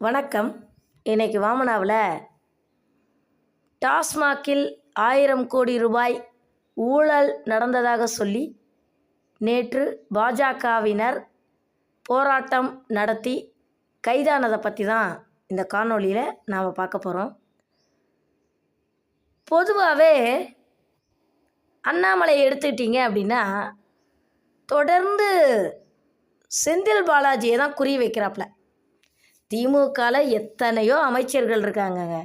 வணக்கம். இன்னைக்கு வாமனாவில் டாஸ்மாகில் ஆயிரம் கோடி ரூபாய் ஊழல் நடந்ததாக சொல்லி நேற்று பாஜகவினர் போராட்டம் நடத்தி கைதானதை பற்றி தான் இந்த காணொளியில் நாம் பார்க்க போகிறோம் பொதுவாகவே அண்ணாமலை எடுத்துக்கிட்டீங்க அப்படின்னா தொடர்ந்து செந்தில் பாலாஜியை தான் குறி வைக்கிறாப்புல திமுகவில் எத்தனையோ அமைச்சர்கள் இருக்காங்கங்க.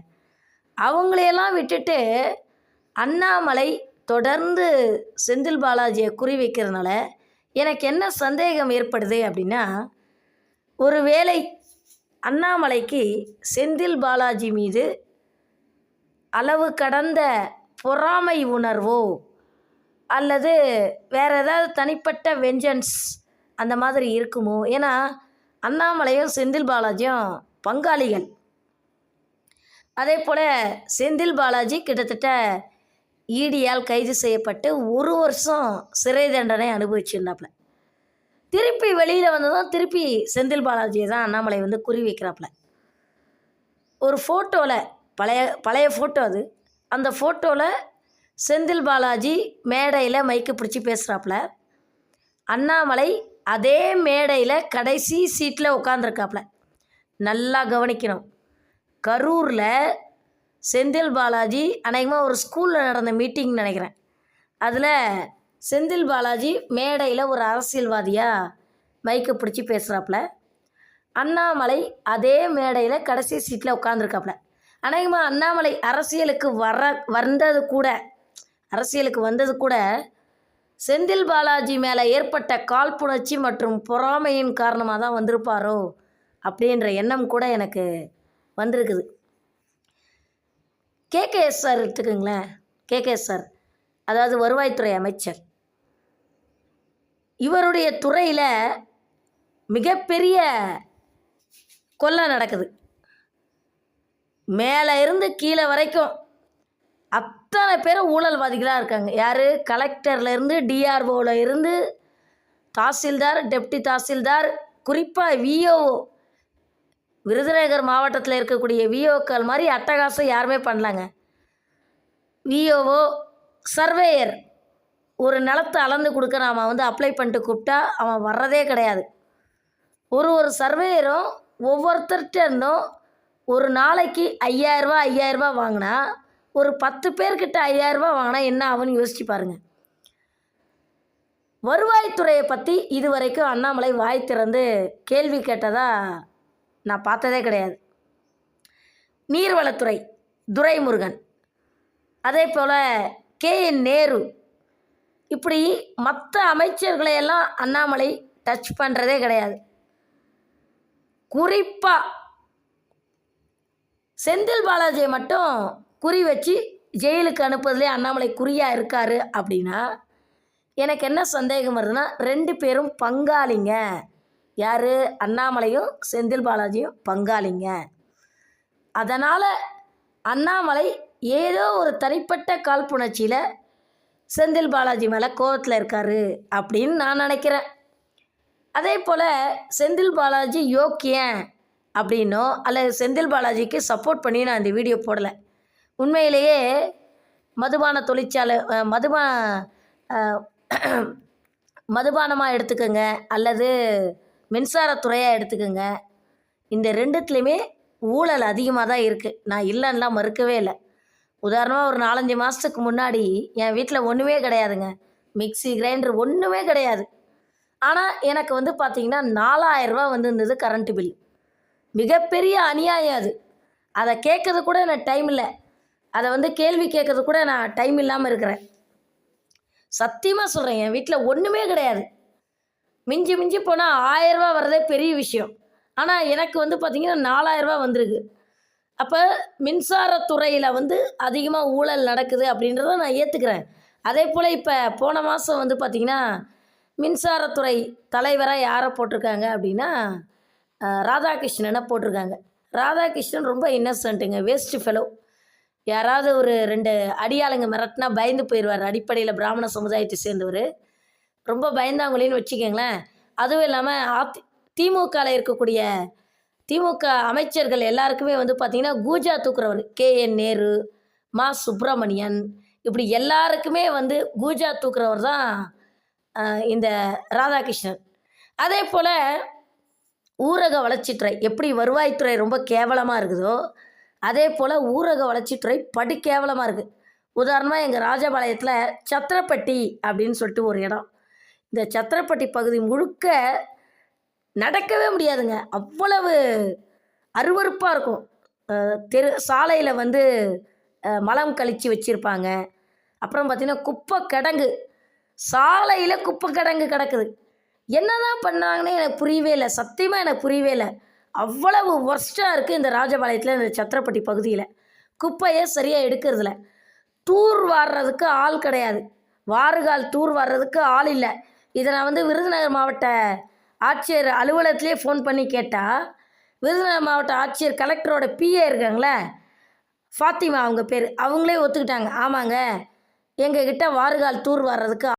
அவங்களையெல்லாம் விட்டுட்டு அண்ணாமலை தொடர்ந்து செந்தில் பாலாஜியை குறி வைக்கிறதுனால எனக்கு என்ன சந்தேகம் ஏற்படுது அப்படின்னா ஒருவேளை அண்ணாமலைக்கு செந்தில் பாலாஜி மீது அளவு கடந்த பொறாமை உணர்வோ அல்லது வேறு ஏதாவது தனிப்பட்ட வெஞ்சன்ஸ் அந்த மாதிரி இருக்குமோ? ஏன்னா அண்ணாமலையும் செந்தில் பாலாஜியும் பங்காளிகள். அதே போல் செந்தில் பாலாஜி கிட்டத்தட்ட ஈடியால் கைது செய்யப்பட்டு ஒரு வருஷம் சிறை தண்டனை அனுபவிச்சிருந்தாப்புல. திருப்பி வெளியில் வந்ததும் திருப்பி செந்தில் பாலாஜியை தான் அண்ணாமலை வந்து குறி வைக்கிறாப்புல. ஒரு ஃபோட்டோவில் பழைய பழைய ஃபோட்டோ அது. அந்த ஃபோட்டோவில் செந்தில் பாலாஜி மேடையில் மைக்கு பிடிச்சி பேசுகிறாப்புல அண்ணாமலை அதே மேடையில் கடைசி சீட்டில் உட்காந்துருக்காப்புல நல்லா கவனிக்கணும். கரூரில் செந்தில் பாலாஜி அநேகமாக ஒரு ஸ்கூலில் நடந்த மீட்டிங் நினைக்கிறேன். அதில் செந்தில் பாலாஜி மேடையில் ஒரு அரசியல்வாதியாக மைக்கை பிடிச்சி பேசுகிறாப்புல அண்ணாமலை அதே மேடையில் கடைசி சீட்டில் உட்காந்துருக்காப்புல அநேகமாக அண்ணாமலை அரசியலுக்கு வர வந்தது கூட அரசியலுக்கு வந்தது கூட செந்தில் பாலாஜி மேலே ஏற்பட்ட காழ்ப்புணர்ச்சி மற்றும் பொறாமையின் காரணமாக தான் வந்திருப்பாரோ அப்படின்ற எண்ணம் கூட எனக்கு வந்திருக்குது. கேகேஎஸ் சார் எடுத்துக்கோங்களேன். KKS sir. அதாவது வருவாய்த்துறை அமைச்சர். இவருடைய துறையில் மிகப்பெரிய கொள்ளை நடக்குது. மேலே இருந்து கீழே வரைக்கும் அத்தனை பேரும் ஊழல்வாதிகளாக இருக்காங்க. யார்? கலெக்டர்லேருந்து டிஆர்ஓவில் இருந்து தாசில்தார் டெப்டி தாசில்தார் குறிப்பாக விஓஓ விருதுநகர் மாவட்டத்தில் இருக்கக்கூடிய விஓக்கள் மாதிரி அட்டகாசம் யாருமே பண்ணலாங்க. விஓஓ சர்வேயர் ஒரு நிலத்தை அளந்து கொடுக்க நாம் வந்து அப்ளை பண்ணிட்டு கூப்பிட்டா அவன் வர்றதே கிடையாது. ஒரு ஒரு சர்வேயரும் ஒவ்வொருத்தர்கிட்ட இருந்தும் ஒரு நாளைக்கு ஐயாயிரரூபா ஐயாயிரரூபா வாங்கினா ஒரு பத்து பேர்கிட்ட ஐயாயிரரூபா வாங்கினா என்ன ஆகும்னு யோசிச்சு பாருங்க. வருவாய்த்துறையை பற்றி இதுவரைக்கும் அண்ணாமலை வாய் திறந்து கேள்வி கேட்டதா நான் பார்த்ததே கிடையாது. நீர்வளத்துறை துரைமுருகன். அதே போல் கே. என். நேரு. இப்படி மற்ற அமைச்சர்களையெல்லாம் அண்ணாமலை டச் பண்ணுறதே கிடையாது. குறிப்பாக செந்தில் பாலாஜியை மட்டும் குறி வச்சு ஜெயிலுக்கு அனுப்புறதுலே அண்ணாமலை குறியாக இருக்கார் அப்படின்னா எனக்கு என்ன சந்தேகம் வருதுன்னா ரெண்டு பேரும் பங்காளிங்க. யார்? அண்ணாமலையும் செந்தில் பாலாஜியும் பங்காளிங்க. அதனால் அண்ணாமலை ஏதோ ஒரு தனிப்பட்ட காழ்ப்புணர்ச்சியில் செந்தில் பாலாஜி மேலே கோவத்தில் இருக்கார் அப்படின்னு நான் நினைக்கிறேன். அதே போல் செந்தில் பாலாஜி யோக்கியன் அப்படின்னோ அல்லது செந்தில் பாலாஜிக்கு சப்போர்ட் பண்ணி நான் இந்த வீடியோ போடலை. உண்மையிலேயே மதுபான தொழிற்சாலை மதுபா மதுபானமாக எடுத்துக்கோங்க அல்லது மின்சாரத்துறையாக எடுத்துக்கோங்க. இந்த ரெண்டுத்துலேயுமே ஊழல் அதிகமாக தான் இருக்குது நான் இல்லைன்னுலாம் மறுக்கவே இல்லை. உதாரணமாக ஒரு நாலஞ்சு மாதத்துக்கு முன்னாடி என் வீட்டில் ஒன்றுமே கிடையாதுங்க. மிக்ஸி கிரைண்டர் ஒன்றுமே கிடையாது. ஆனால் எனக்கு வந்து பார்த்திங்கன்னா நாலாயிரரூபா வந்துருந்தது கரண்ட்டு பில். மிகப்பெரிய அநியாயம் அது. அதை கேட்கறது கூட எனக்கு டைம் இல்லை. அதை வந்து கேள்வி கேட்கறது கூட நான் டைம் இல்லாமல் இருக்கிறேன். சத்தியமாக சொல்கிறேன் என் வீட்டில் ஒன்றுமே கிடையாது. மிஞ்சி மிஞ்சி போனால் ஆயரூபா வர்றதே பெரிய விஷயம். ஆனால் எனக்கு வந்து பார்த்திங்கன்னா நாலாயிரரூபா வந்திருக்கு. அப்போ மின்சாரத்துறையில் வந்து அதிகமாக ஊழல் நடக்குது அப்படின்றத நான் ஏற்றுக்கிறேன் அதே போல் இப்போ போன மாதம் வந்து பார்த்திங்கன்னா மின்சாரத்துறை தலைவராக யாரை போட்டிருக்காங்க அப்படின்னா ராதாகிருஷ்ணனை போட்டிருக்காங்க. ராதாகிருஷ்ணன் ரொம்ப இன்னசென்ட்டுங்க வேஸ்ட் ஃபெலோ யாராவது ஒரு ரெண்டு அடியாளுங்க மிரட்டினா பயந்து போயிடுவார். அடிப்படையில் பிராமண சமுதாயத்தை சேர்ந்தவர். ரொம்ப பயந்தாங்களேன்னு வச்சுக்கோங்களேன். அதுவும் இல்லாமல் அதி திமுகவில் இருக்கக்கூடிய திமுக அமைச்சர்கள் எல்லாருக்குமே வந்து பார்த்திங்கன்னா கூஜா தூக்குறவர். கே. என். நேரு மா. சுப்பிரமணியன். இப்படி எல்லாருக்குமே வந்து கூஜா தூக்குறவர் தான் இந்த ராதாகிருஷ்ணன். அதே போல் ஊரக வளர்ச்சித்துறை எப்படி வருவாய்த்துறை ரொம்ப கேவலமாக இருக்குதோ அதே போல் ஊரக வளர்ச்சித்துறை படு கேவலமாக இருக்குது உதாரணமாக எங்கள் ராஜபாளையத்தில் சத்திரப்பட்டி அப்படின்னு சொல்லிட்டு ஒரு இடம். இந்த சத்திரப்பட்டி பகுதி முழுக்க நடக்கவே முடியாதுங்க. அவ்வளவு அருவருப்பாக இருக்கும். தெரு சாலையில் வந்து மலம் கழித்து வச்சுருப்பாங்க. அப்புறம் பார்த்திங்கன்னா குப்பை கிடங்கு சாலையில் குப்பை கிடங்கு கிடக்குது. என்னதான் பண்ணாங்கன்னு எனக்கு புரியவே இல்லை. சத்தியமாக எனக்கு புரியவே இல்லை. அவ்வளவு ஒர்ஸ்ட்டாக இருக்குது இந்த ராஜபாளையத்தில் இந்த சத்திரப்பட்டி பகுதியில். குப்பையை சரியாக எடுக்கிறதுல டூர் வாடுறதுக்கு ஆள் கிடையாது. வாறுகால் டூர் வர்றதுக்கு ஆள் இல்லை. இதை நான் வந்து விருதுநகர் மாவட்ட ஆட்சியர் அலுவலகத்திலே ஃபோன் பண்ணி கேட்டால் விருதுநகர் மாவட்ட ஆட்சியர் கலெக்டரோட பிஏ இருக்காங்களே ஃபாத்திமா அவங்க பேர் அவங்களே ஒத்துக்கிட்டாங்க. ஆமாங்க. எங்ககிட்ட வாறுகால் டூர் வர்றதுக்கு